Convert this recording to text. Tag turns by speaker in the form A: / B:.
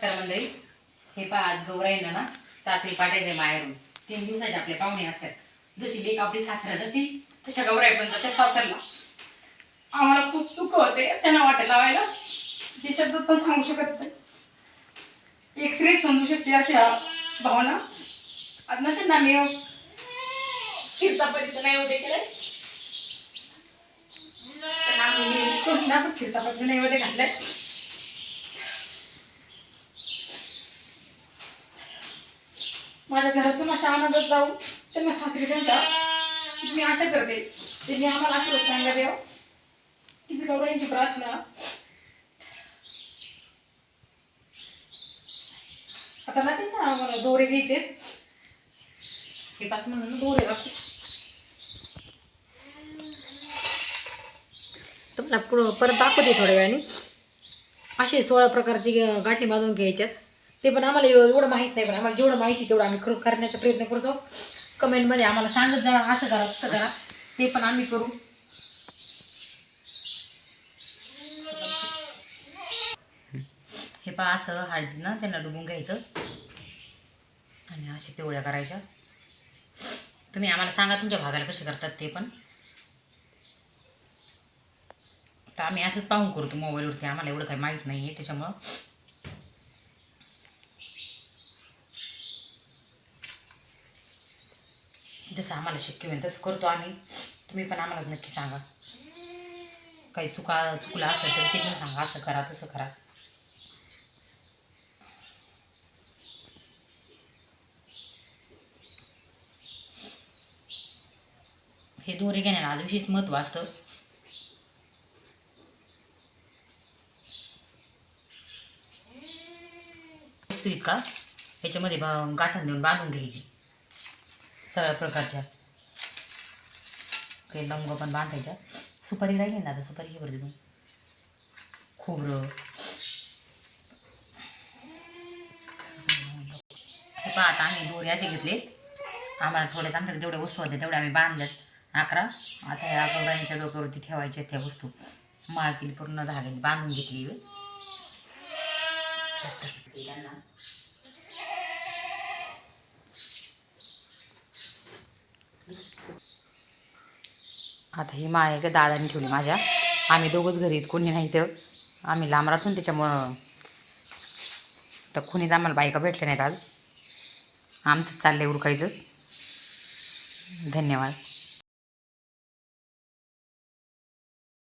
A: नमस्कार मंडळी. हे पहा आज गौराईनं ना सासरी पाठायचे माहेरून. तीन दिवसाचे आपले पाहुणे असतात. जशी लेक आपली सासऱ्या जाती तशा गौराई पण जाते सासरला आम्हाला खूप दुःख होते त्यांना वाटेल लावायला. ते शब्द पण सांगू शकत नाही. एक स्त्री समजू शकते अशा भावना. आज नसेल ना मी खीरचा परिचय नाही होते केलाय. पण आम्ही कोणीना परिचय नाही होते घातलाय. माझ्या घरातून अशा आनंदात जाऊ त्यांना सासरी त्यांच्या मी आशा करते त्यांनी आम्हाला आशीर्वाद चांगला द्यावं. तिथे गौराईंची प्रार्थना. आता ना त्यांच्या आम्हाला दोरे घ्यायचे हे पाच म्हणून दोरे लागते
B: तुम्हाला परत दाखवते थोड्या वेळाने. असे सोळा प्रकारची गाठी बांधून घ्यायच्यात. ते पण आम्हाला एव- एवढं माहीत नाही पण आम्हाला जेवढं माहिती तेवढं आम्ही खरं करण्याचा प्रयत्न करतो. कमेंटमध्ये आम्हाला सांगत जा असं करा तसं करा. ते पण आम्ही करू.
A: हे पहा असं हळदीनं त्यांना डुबून घ्यायचं. आणि अशा पिवळ्या करायच्या. तुम्ही आम्हाला सांगा तुमच्या भागाला कसे करतात ते पण. तर आम्ही असंच पाहून करतो मोबाईलवरती आम्हाला एवढं काही माहीत नाही आहे त्याच्यामुळं जसं आम्हाला शक्य होईल तसं करतो आम्ही. तुम्ही पण आम्हाला नक्की सांगा. काही चुका चुकला असेल तर ते पण सांगा असं करा तसं करा. हे दोरे घेण्याला आज विशेष महत्त्व असतं. वस्तू इतका याच्यामध्ये गाठण देऊन बांधून घ्यायची. सगळ्या प्रकारच्या. काही लंग पण बांधायच्या. सुपारी राहिली ना आता सुपारी घे बरं खोबरं. पहा आता आम्ही दोरे असे घेतले. आम्हाला थोडे आमच्याकडे जेवढ्या वस्तू होत्या तेवढ्या आम्ही बांधल्यात. अकरा. आता ह्या गौरांच्या डोक्यावरती ठेवायच्या त्या वस्तू. माळ केली पूर्ण धाग्याने बांधून घेतली आता ही माळ का दादाने ठेवली माझ्या. आम्ही दोघंच घरी कोणी नाही तर आम्ही लांब राहतो त्याच्यामुळं. तर कुणीच आम्हाला बायका भेटल्या नाहीत आज. आमचं आहे उरकायचं धन्यवाद.